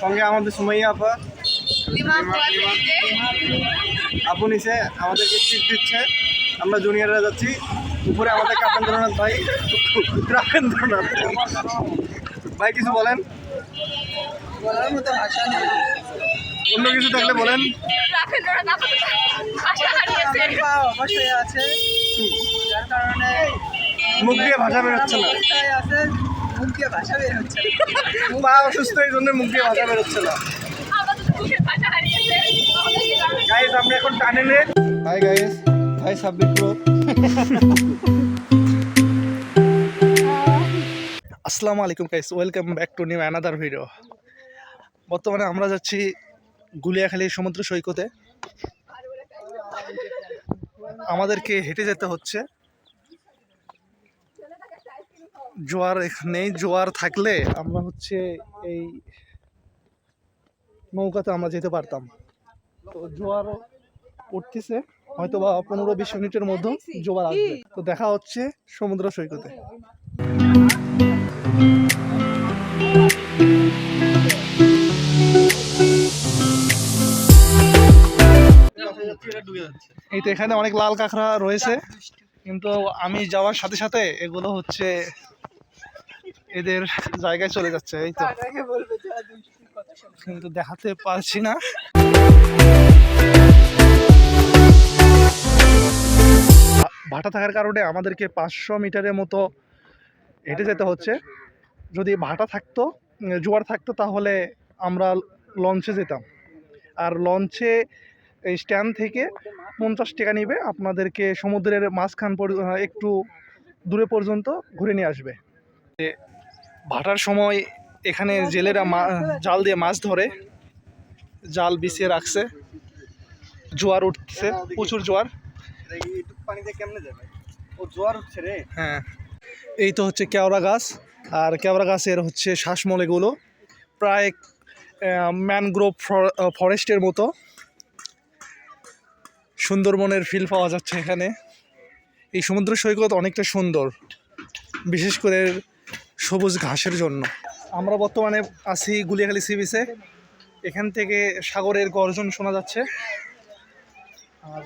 সঙ্গে আমাদের সুমাইয়া আপা। নিচে আমাদেরকে ট্রিট দিচ্ছে। আমরা জুনিয়ররা যাচ্ছি। উপরে আমাদের কাপেন্দ্রনাথ ভাই। রাপেন্দ্রনাথ ভাই কিছু বলেন? বলার মতো ভাষা নেই। অন্য কিছু থাকলে বলেন। অবশ্যই আছে। যার কারণে মুখ দিয়ে ভাষা বেরোচ্ছে না। আছে। মুখ দিয়ে ভাষা বের হচ্ছে না। পা অসুস্থ এই জন্য মুখ দিয়ে ভাষা বেরোচ্ছে না। আমাদের মুখের ভাষা হারিয়েছে আমাদের কি জানা গাইস আমরা এখন টানেলে হাই গাইস হাই প্রো আসসালামু আলাইকুম guys welcome back to new another video বর্তমানে আমরা যাচ্ছি গুলিয়াখালী সমুদ্র সৈকতে। আমাদেরকে হেঁটে যেতে হচ্ছে। জোয়ার নেই জোয়ার থাকলে আমরা হচ্ছে এই নৌকাতে আমরা যেতে পারতাম। তো জোয়ার উঠতেছে হয়তো বা পনেরো বিশ মিনিটের মধ্যে জোয়ার আসবে। তো দেখা হচ্ছে সমুদ্র সৈকতে। এই তো এখানে অনেক লাল কাঁকড়া রয়েছে। কিন্তু আমি যাওয়ার সাথে সাথে এগুলো হচ্ছে এদের জায়গায় চলে যাচ্ছে এই তো। কিন্তু দেখাতে পারছি না। ভাটা থাকার কারণে আমাদেরকে পাঁচশো মিটারের মতো হেঁটে যেতে হচ্ছে। যদি ভাটা থাকতো জোয়ার থাকতো তাহলে আমরা লঞ্চে যেতাম। আর লঞ্চে এই স্ট্যান্ড থেকে পঞ্চাশ টাকা নিবে আপনাদেরকে সমুদ্রের মাঝখান একটু দূরে পর্যন্ত ঘুরে নিয়ে আসবে। ভাটার সময় এখানে জেলেরা জাল দিয়ে মাছ ধরে, জাল বিছিয়ে রাখছে, জোয়ার উঠছে, প্রচুর জোয়ার। জোয়ার রে হ্যাঁ এই তো হচ্ছে কেওড়া গাছ, আর কেওড়া গাছের হচ্ছে শ্বাসমূলেগুলো প্রায় ম্যানগ্রোভ ফরেস্টের মতো। সুন্দরবনের ফিল পাওয়া যাচ্ছে এখানে। এই সমুদ্র সৈকত অনেকটা সুন্দর, বিশেষ করে সবুজ ঘাসের জন্য। আমরা বর্তমানে আছি গুলিয়াখালী সি বিচে এখান থেকে সাগরের গর্জন শোনা যাচ্ছে। আর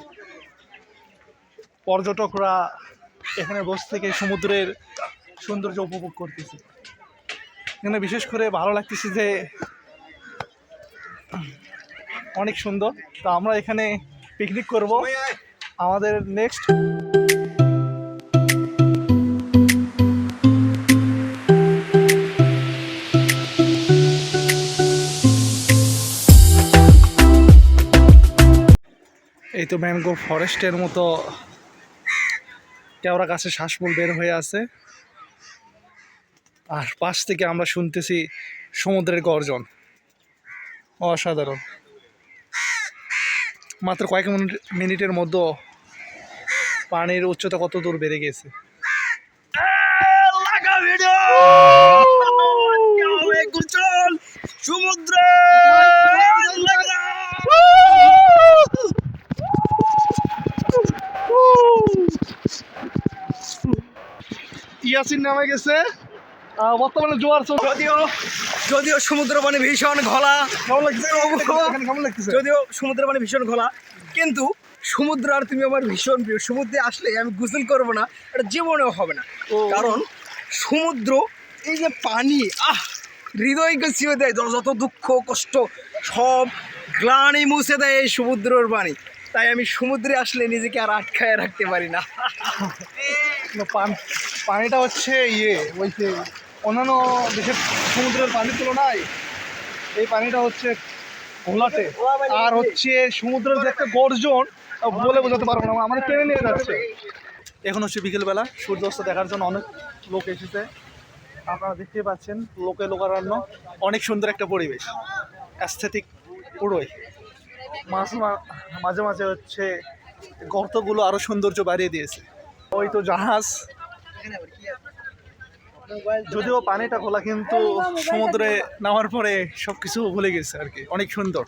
পর্যটকরা এখানে বসে থেকে সমুদ্রের সৌন্দর্য উপভোগ করতেছে। এখানে বিশেষ করে ভালো লাগতেছে যে অনেক সুন্দর। তো আমরা এখানে পিকনিক করব। আমাদের নেক্সট এই তো ম্যানগ্রোভ ফরেস্টের মতো কেওড়া গাছে শ্বাসমূল বের হয়ে আছে। আর পাশ থেকে আমরা শুনতেছি সমুদ্রের গর্জন। অসাধারণ। মাত্র কয়েক মিনিট মিনিটের মধ্যে পানির উচ্চতা কত দূর বেড়ে গেছে। সমুদ্র! ইয়াসিন নামে গেছে। বর্তমানে জোয়ার চলছে। যদিও যদিও সমুদ্র পানি ভীষণ ঘোলা। যদিও সমুদ্রের পানি ভীষণ ঘোলা কিন্তু সমুদ্র আর তুমি আমার ভীষণ প্রিয়। সমুদ্রে আসলে আমি গোসল করব না এটা জীবনেও হবে না। কারণ সমুদ্র এই যে পানি আহ হৃদয়কে ছিঁড়ে দেয়। যত যত দুঃখ কষ্ট সব গ্লানি মুছে দেয় এই সমুদ্রের পানি। তাই আমি সমুদ্রে আসলে নিজেকে আর আটকায় রাখতে পারি না। না, পান- পানিটা হচ্ছে ইয়ে ওই যে অন্যান্য দেশের সমুদ্রের পানির তুলনায় এই পানিটা হচ্ছে ঘোলাটে আর হচ্ছে সমুদ্রের যে একটা গর্জন বলে বোঝাতে পারব না আমার টেনে নিয়ে যাচ্ছে। এখন হচ্ছে বিকেলবেলা সূর্যাস্ত দেখার জন্য অনেক লোক এসেছে। আপনারা দেখতে পাচ্ছেন লোকে লোকারণ্য অনেক সুন্দর একটা পরিবেশ অ্যাস্থেটিক পুরোই। মাঝে মাঝে মাঝে হচ্ছে গর্তগুলো আরও সৌন্দর্য বাড়িয়ে দিয়েছে। ওই তো জাহাজ। যদিও পানিটা খোলা কিন্তু সমুদ্রে নামার পরে সবকিছু ভুলে গেছে আর কি। অনেক সুন্দর।